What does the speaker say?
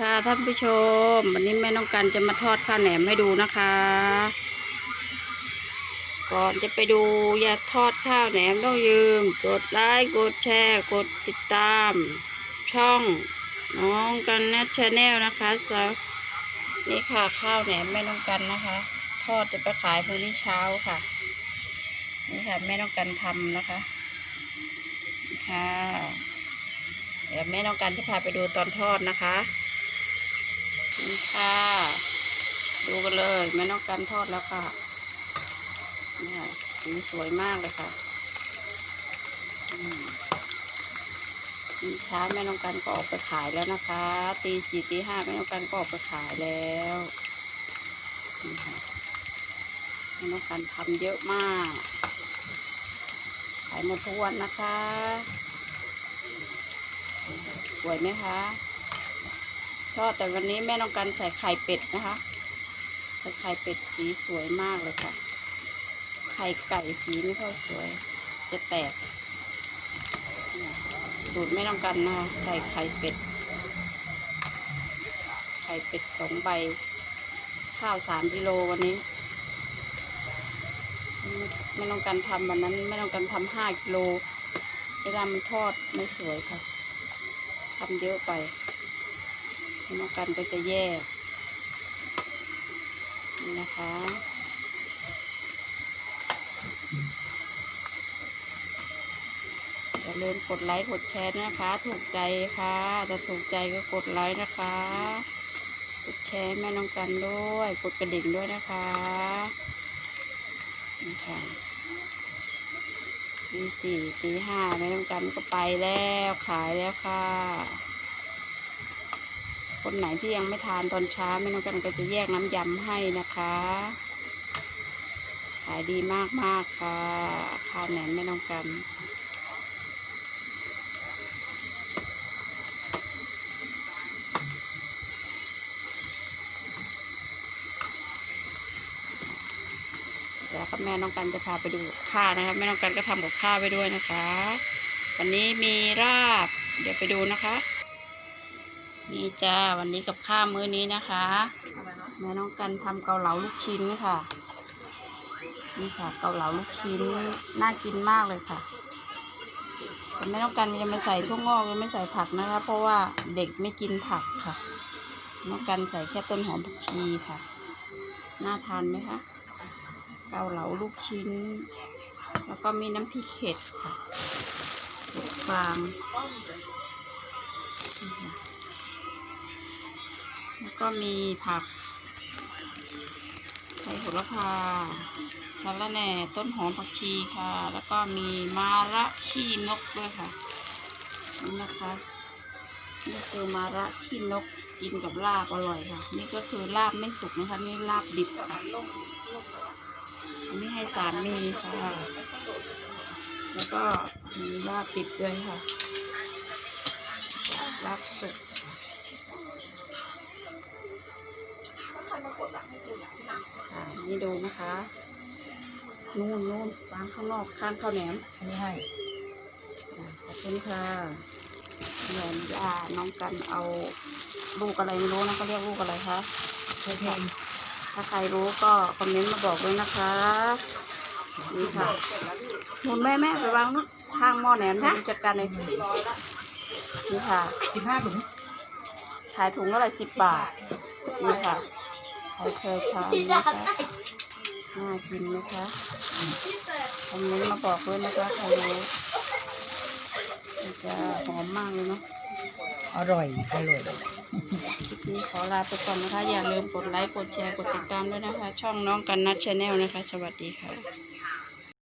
ค่ะท่านผู้ชม วันนี้แม่น้องกันจะมาทอดข้าวแหนมให้ดูนะคะ ก่อนจะไปดูอย่าทอดข้าวแหนมต้องยืม กดไลค์กดแชร์กดติดตาม ช่องน้องกันแนทชาแนลนะคะสำหรับนี่ค่ะข้าวแหนมแม่น้องกันนะคะ ทอดจะไปขายพรุ่งนี้เช้าค่ะ นี่ค่ะแม่น้องกันทำนะคะค่ะเดี๋ยวแม่น้องกันจะพาไปดูตอนทอดนะคะ นี่ค่ะ ดูกันเลยแม่น้องกันทอดแล้วค่ะนี่สีสวยมากเลยค่ะนี่เช้าแม่น้องกันก็ออกไปขายแล้วนะคะ ตีสี่ตีห้าแม่น้องกันก็ออกไปขายแล้วนี่ค่ะแม่น้องกันทำเยอะมาก ขายหมดทุกวันนะคะ สวยไหมคะ ชอบแต่วันนี้แม่ต้องการใส่ไข่เป็ดนะคะใส่ไข่เป็ดสีสวยมากเลยค่ะ ไข่ไก่สีไม่ค่อยสวย จะแตกสูตรแม่ต้องการนะคะใส่ไข่เป็ด ไข่เป็ดสองใบ ข้าวสามกิโลวันนี้ไม่ต้องการทำวันนั้นไม่ต้องการทำห้ากิโลเวลามันทอดไม่สวยค่ะทำเยอะไป น้องกันก็จะแย่นี่นะคะอย่าลืมกดไลค์กดแชร์นะคะ ถูกใจค่ะถ้าถูกใจก็กดไลค์นะคะ กดแชร์แม่น้องกันด้วย กดกระดิ่งด้วยนะคะนี่ค่ะตีสี่ตีห้าแม่น้องกันก็ไปแล้วขายแล้วค่ะ คนไหนที่ยังไม่ทานตอนเช้าแม่น้องกันก็จะแยกน้ำยำให้นะคะขายดีมากมากค่ะข้าวแหนมแม่น้องกันแล้วก็แม่น้องกันจะพาไปดูข้าวนะคะแม่น้องกันก็ทำกับข้าวไปด้วยนะคะ วันนี้มีราบ เดี๋ยวไปดูนะคะ นี่จ้าวันนี้กับข้าวมื้อนี้นะคะแม่น้องกันทำเกาเหลาลูกชิ้นค่ะ นี่ค่ะเกาเหลาลูกชิ้นน่ากินมากเลยค่ะแต่แม่น้องกันยังไม่ใส่ถั่วงอกยังไม่ใส่ผักนะคะ เพราะว่าเด็กไม่กินผักค่ะน้องกันใส่แค่ต้นหอมผักชีค่ะน่าทานไหมคะเกาเหลาลูกชิ้น แล้วก็มีน้ำพริกเห็ดค่ะฟางนี่ค่ะ แล้วก็มีผักไทรโหระพาสาระแหน่ต้นหอมผักชีค่ะ แล้วก็มีมาระขี้นกด้วยค่ะนี่นะคะนี่คือมาระขี้นกกินกับลาบอร่อยค่ะ นี่ก็คือลาบไม่สุกนะคะนี่ลาบดิบค่ะอันนี้ให้สามีค่ะ แล้วก็มีลาบติดด้วยค่ะลาบสุก นี่ดูนะคะ นู่นนู่นวางข้างนอกข้างข้าวแหนมอันนี้ให้อ่าขอบคุณค่ะแหนมยาน้องกันเอาลูกอะไรไม่รู้นะเขาเรียกลูกอะไรคะเพิ่มถ้าใครรู้ก็คอมเมนต์มาบอกด้วยนะคะนี่ค่ะหนุนแม่แม่ไปวางนู้นข้างหม้อแหนมให้ดูจัดการเลยนี่ค่ะสิบห้าถุงขายถุงเท่าไหร่สิบบาทนี่ค่ะ ใครเคยทานนะคะน่ากินไหมคะคอมเมนต์มาบอกด้วยนะคะใครรู้มันจะหอมมากเลยเนาะอร่อยอร่อยคลิปนี้ขอลาไปก่อนนะคะ อย่าลืมกดไลค์ กดแชร์ กดติดตามด้วยนะคะ ช่องน้องกันนัทชาแนลนะคะ สวัสดีค่ะ